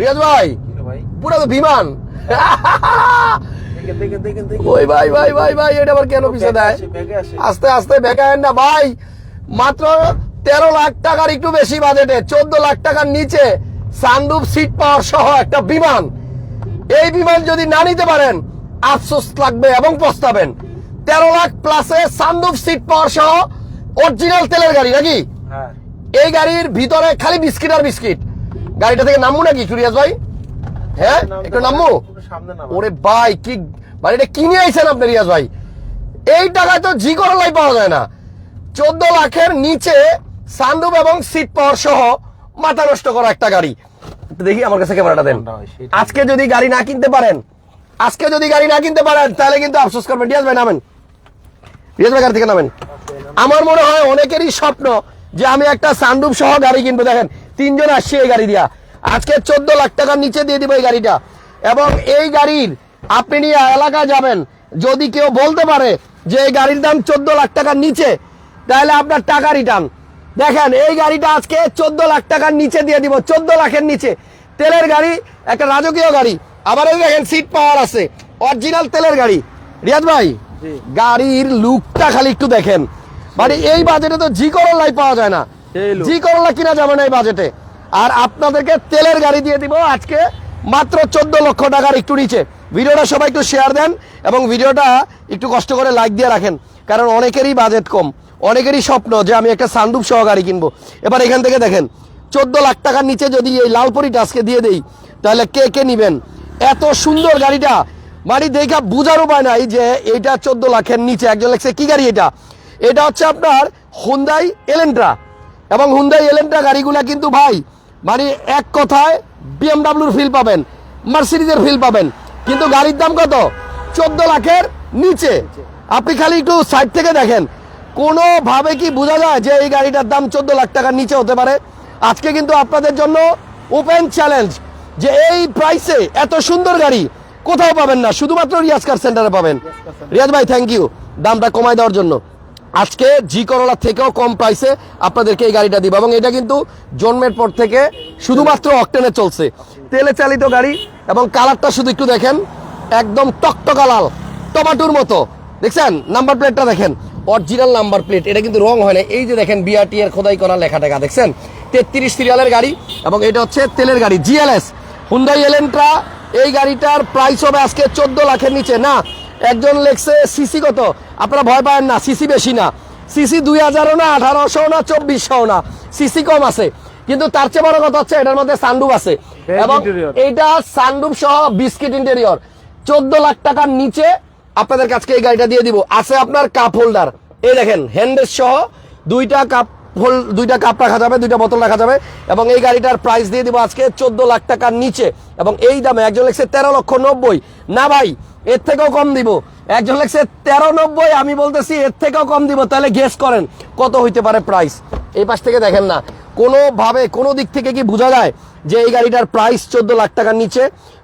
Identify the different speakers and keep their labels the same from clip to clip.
Speaker 1: রিয়াজ ভাই পুরো তো বিমান। ওই ভাই ভাই ভাই ভাই এটা আবার কেন পিছিয়ে দেয়? আস্তে আস্তে বেকায়েন না ভাই। মাত্র তেরো লাখ টাকার একটু বেশি বাজেটে চোদ্দ লাখ টাকার নিচে সানরুফ সিট পাওয়ার সহ একটা বিমান। এই বিমান যদি না নিতে পারেন আফসোস লাগবে এবং পস্তাবেন। তেরো লাখ প্লাসে সানরুফ সিট পাওয়ার সহ অরিজিনাল তেলের গাড়ি নাকি?
Speaker 2: হ্যাঁ।
Speaker 1: এই গাড়ির ভিতরে খালি বিস্কিট আর বিস্কিট। গাড়িটা থেকে নামবো নাকি সুরিয়াস ভাই? হ্যাঁ? একটু নামবো? ওরে ভাই কি বাড়িটা কিনে আইছেন আপনি রিয়াজ ভাই? এই টাকায় তো জি করলাই পাওয়া যায় না। চোদ্দ লাখের নিচে সানরুফ এবং সিট পাওয়ার সহ মাথা নষ্ট করা একটা গাড়ি। দেখি আমার কাছে ক্যামেরাটা দেন? আজকে যদি গাড়ি না কিনতে পারেন আজকে যদি গাড়ি না কিনতে পারেন তাহলে কিন্তু আফসোস করবেন। রিয়াজ ভাই নামেন। রিয়াজ ভাই গাড়ি থেকে নামেন। আমার মনে হয় অনেকেরই স্বপ্ন যে আমি একটা সানরুফ সহ গাড়ি কিনবো দেখেন তিনজন আসছে এই গাড়ি দিয়া। আজকে চোদ্দ লাখ টাকার নিচে দিয়ে দিব এই গাড়িটা। এবং এই গাড়ির আপনি নিয়ে এলাকা যাবেন যদি কেউ বলতে পারে যে এই গাড়ির দাম চোদ্দ লাখ টাকার নিচে তাহলে আপনার টাকা রিটার্ন দেখেন এই গাড়িটা আজকে চোদ্দ লাখ টাকার নিচে দিয়ে দিব চোদ্দ লাখের নিচে। তেলের গাড়ি একটা রাজকীয় গাড়ি। আবার এই দেখেন সিট পাওয়ার আছে। অরিজিনাল তেলের গাড়ি। রিয়াজ ভাই গাড়ির লুকটা খালি একটু দেখেন। মানে এই বাজেটে তো জি করল্লাই পাওয়া যায় না। জি করল্লা কিনা যাবে না এই বাজেটে। আর আপনাদেরকে তেলের গাড়ি দিয়ে দিব আজকে মাত্র চোদ্দ লক্ষ টাকার একটু নিচে। ভিডিওটা সবাই একটু শেয়ার দেন এবং ভিডিওটা একটু কষ্ট করে লাইক দিয়ে রাখেন কারণ অনেকেরই বাজেট কম অনেকেরই স্বপ্ন যে আমি একটা সানরুফ সহ গাড়ি কিনবো। এবার এখান থেকে দেখেন চোদ্দ লাখ টাকার নিচে যদি এই লালপরিটা আজকে দিয়ে দেই তাহলে কে কে নিবেন? এত সুন্দর গাড়িটা মানে দেখা বুঝার উপায় নাই যে এইটা চোদ্দ লাখের নিচে একজন লেখছে কি গাড়ি এটা? এটা হচ্ছে আপনার হুন্দাই এলেন্ট্রা এবং হুন্দাই এলেন্ট্রা গাড়িগুলা কিন্তু ভাই মানে এক কথায় বিএমডাব্লিউর ফিল পাবেন মার্সিডিজের ফিল পাবেন। কিন্তু গাড়ির দাম কত? চোদ্দ লাখের নিচে। আপনি খালি একটু সাইড থেকে দেখেন। কোনোভাবে কি বোঝা যায় যে এই গাড়িটার দাম চোদ্দ লাখ টাকার নিচে হতে পারে? আজকে কিন্তু আপনাদের জন্য ওপেন চ্যালেঞ্জ যে এই প্রাইসে এত সুন্দর গাড়ি কোথাও পাবেন না, শুধুমাত্র রিয়াজ কার সেন্টারে পাবেন। রিয়াজ ভাই থ্যাংক ইউ দামটা কমায় দেওয়ার জন্য। আজকে জি করোলা থেকেও কম প্রাইসে আপনাদেরকে এই গাড়িটা দিব। এবং এটা কিন্তু জন্মের পর থেকে শুধুমাত্র অকটেনে চলছে। তেলে চালিত গাড়ি এবং কালারটা শুধু একটু দেখেন, একদম টকটকা লাল, টমাটোর মতো। দেখছেন? নাম্বার প্লেটটা দেখেন। অরিজিনাল নাম্বার প্লেট এটা কিন্তু রং হয় না। এই যে দেখেন বিআরটি এর খোদাই করা লেখা টেখা দেখছেন? তেত্রিশ সিরিয়ালের গাড়ি, এবং এটা হচ্ছে তেলের গাড়ি জিএলএস হুন্ডাই এলেন্ট্রা এই গাড়িটার প্রাইস হবে আজকে চোদ্দ লাখের নিচে। না, একজন লেখছে সিসি কত? আপনারা ভয় পাবেন না সিসি বেশি না। সিসি দুই হাজারও না আঠারোশো না চব্বিশশো না সিসি কম আছে। কিন্তু তার চেয়ে বড় কথা হচ্ছে এটার মধ্যে সানরুফ আছে। এবং এটা সানরুফ সহ বিস্কিট ইন্টেরিয়র চোদ্দ লাখ টাকার নিচে আপনাদের কাছকে এই গাড়িটা দিয়ে দিব। আছে আপনার কাপ হোল্ডার এই দেখেন হ্যান্ডেস সহ দুইটা কাপ হোল দুইটা কাপ রাখা যাবে দুইটা বোতল রাখা যাবে। এবং এই গাড়িটার প্রাইস দিয়ে দিব আজকে চোদ্দ লাখ টাকার নিচে। এবং এই দামে একজন লেখছে তেরো লক্ষ নব্বই। না ভাই এর থেকেও কম দিব। একজন লেখছে তেরো নব্বই আমি বলতেছি এর থেকেও কম দিব তাহলে গেস করেন কত হইতে পারে প্রাইস এই পাশ থেকে দেখেন না কোনোভাবে কোনো দিক থেকে কি বোঝা যায় যে এই গাড়িটার প্রাইস চোদ্দ লাখ টাকার নিচে?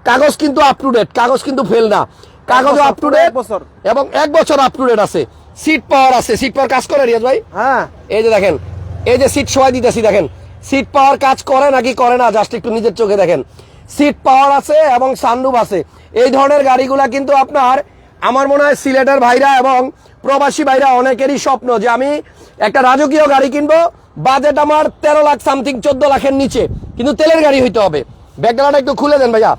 Speaker 1: কাগজ কিন্তু আপ টু ডেট কাগজ কিন্তু ফেল না। কাগজ আপ টু ডেট
Speaker 2: বছর।
Speaker 1: এবং এক বছর আপ টু ডেট আছে। সিট পাওয়ার আছে সিট পাওয়ার কাজ করে রিয়াজ ভাই?
Speaker 2: হ্যাঁ।
Speaker 1: এই যে দেখেন এই যে সিট সবাই দিতেছি দেখেন। সিট পাওয়ার কাজ করে নাকি করে না জাস্ট একটু নিজের চোখে দেখেন। সিট পাওয়ার আছে এবং সানরুফ আছে। এই ধরনের গাড়িগুলা কিন্তু আপনার আমার মনে হয় সিলেটের ভাইরা এবং প্রবাসী ভাইরা অনেকেরই স্বপ্ন যে আমি একটা রাজকীয় গাড়ি কিনবো বাজেট আমার তেরো লাখ সামথিং চোদ্দ লাখের নিচে। কিন্তু তেলের গাড়ি হইতে হবে। ব্যাকগ্রাউন্ডটা একটু খুলে দেন ভাইয়া।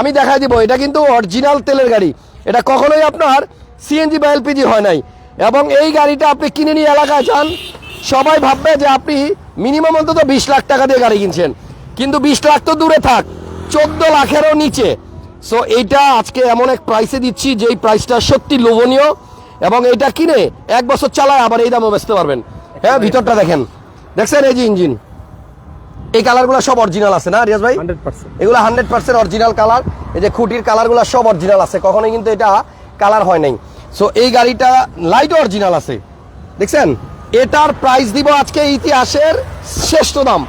Speaker 1: আমি দেখাই দিব, এটা কিন্তু অরিজিনাল তেলের গাড়ি। এটা কখনোই আপনার সিএনজি বা এলপিজি হয় নাই। এবং এই গাড়িটা আপনি কিনে নিয়ে এলাকায় যান, সবাই ভাববে যে আপনি মিনিমাম অন্তত বিশ লাখ টাকা দিয়ে গাড়ি কিনছেন। কিন্তু বিশ লাখ তো দূরে থাক, চোদ্দ লাখেরও নিচে। সো এইটা আজকে এমন এক প্রাইসে দিচ্ছি যেই প্রাইসটা সত্যি লোভনীয় এবং এটা কিনে এক বছর চালায় আবার এই দামও বেচতে পারবেন। হ্যাঁ ভিতরটা দেখেন। দেখছেন এই যে ইঞ্জিন এই কালারগুলো সব অরিজিনাল আছে না রিয়াজ ভাই? এগুলো হান্ড্রেড পার্সেন্ট অরিজিনাল কালার এই যে খুঁটির কালারগুলো সব অরিজিনাল আছে কখনোই কিন্তু এটা কালার হয় নাই। সো এই গাড়িটা লাইট অরিজিনাল আছে। দেখছেন? এটার প্রাইস দিব আজকে ইতিহাসের শ্রেষ্ঠ দাম।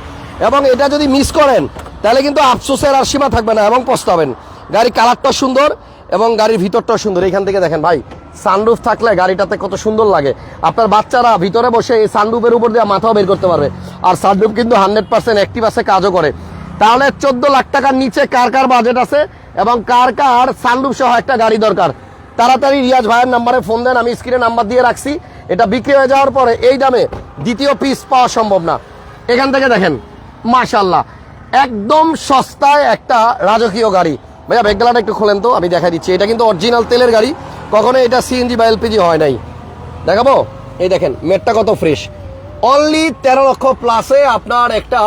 Speaker 1: এবং এটা যদি মিস করেন তাহলে কিন্তু আফসোসের আর সীমা থাকবে না এবং পস্তাবেন। গাড়ির কালারটা সুন্দর এবং গাড়ির ভিতরটাও সুন্দর। এখান থেকে দেখেন ভাই সানরুফ থাকলে গাড়িটাতে কত সুন্দর লাগে। আপনার বাচ্চারা ভিতরে বসে এই সানরুফের উপর দিয়ে মাথাও বের করতে পারবে। আর সানরুফ কিন্তু হান্ড্রেড পার্সেন্ট অ্যাক্টিভ আছে, কাজও করে। তাহলে চোদ্দ লাখ টাকার নিচে কার কার বাজেট আছে এবং কার কার সানরুফ সহ একটা গাড়ি দরকার? তাড়াতাড়ি রিয়াজ ভাইয়ের নাম্বারে ফোন দেন, আমি স্ক্রিনে নাম্বার দিয়ে রাখছি। এটা বিক্রি হয়ে যাওয়ার পরে এই দামে দ্বিতীয় পিস পাওয়া সম্ভব না। এখান থেকে দেখেন মাশাল্লাহ একদম সস্তায় একটা রাজকীয় গাড়ি। ভাইয়া বেগলাটা একটু খোলেন তো, আমি দেখা দিচ্ছি। এটা কিন্তু অরিজিনাল তেলের গাড়ি, কখনো এটা সিএনজি বা এলপিজি হয় নাই। দেখাবো? এই দেখেন মেটটা কত ফ্রেশ অনলি তেরো লক্ষ প্লাসে আপনার একটা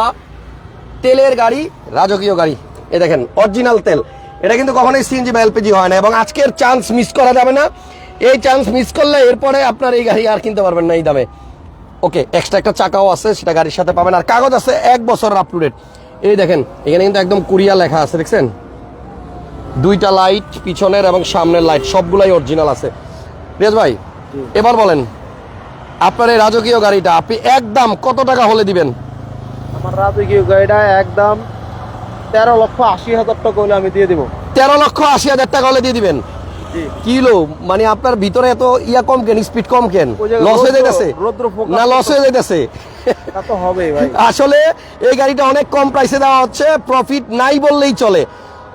Speaker 1: তেলের গাড়ি, রাজকীয় গাড়ি। এই দেখেন অরিজিনাল তেল। এটা কিন্তু কখনোই সিএনজি বা এলপিজি হয় না এবং আজকের চান্স মিস করা যাবে না। এই চান্স মিস করলে এরপরে আপনার এই গাড়ি আর কিনতে পারবেন না এই দামে। ওকে এক্সট্রা একটা চাকাও আছে, সেটা গাড়ির সাথে পাবেন। আর কাগজ আছে, এক বছরের আপ টু ডেট এই দেখেন, এখানে কিন্তু একদম কুরিয়া লেখা আছে, দেখছেন? দুইটা লাইট পিছনের এবং সামনের লাইট সবগুলাই অরিজিনাল আছে। রিয়াজ ভাই এবার বলেন আপনার এই রাজকীয় গাড়িটা আপনি একদম কত টাকা হলে দিবেন?
Speaker 2: আমার রাজকীয় গাড়িটা একদম তেরো লক্ষ আশি হাজার টাকা হলে আমি দিয়ে দিব।
Speaker 1: তেরো লক্ষ আশি হাজার টাকা হলে দিয়ে দিবেন? কিলো? মানে আপনার ভিতরে এত ইয়া কম কেন? স্পিড কম কেন? লস হয়ে যাইতেছে? না লস হয়ে যাইতেছে। আসলে এই গাড়িটা অনেক কম প্রাইসে দেওয়া হচ্ছে। প্রফিট নাই বললেই চলে।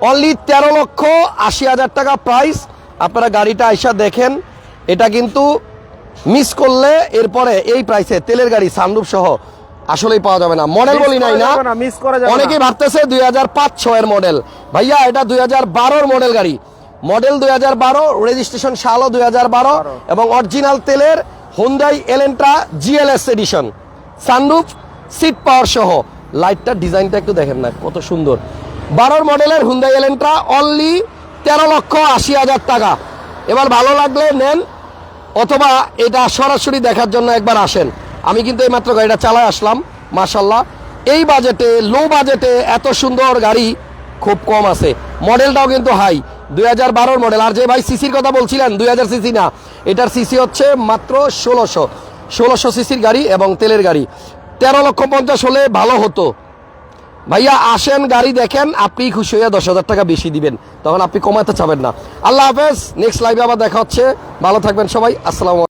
Speaker 1: অনলি তেরো লক্ষ আশি হাজার টাকা প্রাইস আপনারা গাড়িটা আইসা দেখেন এটা কিন্তু মিস করলে এরপরে এই প্রাইসে তেলের গাড়ি সানরূপ সহ আসলেই পাওয়া যাবে না। মডেল বলি নাই না
Speaker 2: miss করা যাবে
Speaker 1: অনেকেই ভাবতেছে দুই হাজার পাঁচ ছয়ের মডেল ভাইয়া এটা দুই হাজার বারোর মডেল গাড়ি। মডেল দুই হাজার বারো রেজিস্ট্রেশন সালও দুই হাজার বারো এবং অরিজিনাল তেলের Hyundai Elantra GLS edition sunroof seat power সহ। লাইটটার ডিজাইনটা একটু দেখেন না কত সুন্দর। বারোর মডেলের হুন্ডাই এলেন্ট্রা অনলি তেরো লক্ষ আশি হাজার টাকা। এবার ভালো লাগলে নেন, অথবা এটা সরাসরি দেখার জন্য একবার আসেন। আমি কিন্তু এইমাত্র গাড়িটা চালায় আসলাম মাশাল্লাহ এই বাজেটে লো বাজেটে এত সুন্দর গাড়ি খুব কম আছে। মডেলটাও কিন্তু হাই দুই হাজার বারোর মডেল। আর যে ভাই সিসির কথা বলছিলেন, দুই হাজার সিসি না, এটার সিসি হচ্ছে মাত্র ষোলোশো। ষোলোশো সিসির গাড়ি এবং তেলের গাড়ি। তেরো লক্ষ পঞ্চাশ হলে ভালো হতো। ভাইয়া, আসেন, গাড়ি দেখেন, আপনি খুশি হয়ে দশ হাজার টাকা বেশি দিবেন। তখন আপনি কমাতে চাবেন না। আল্লাহ হাফেজ নেক্সট লাইভে আবার দেখা হচ্ছে। ভালো থাকবেন সবাই। আসসালাম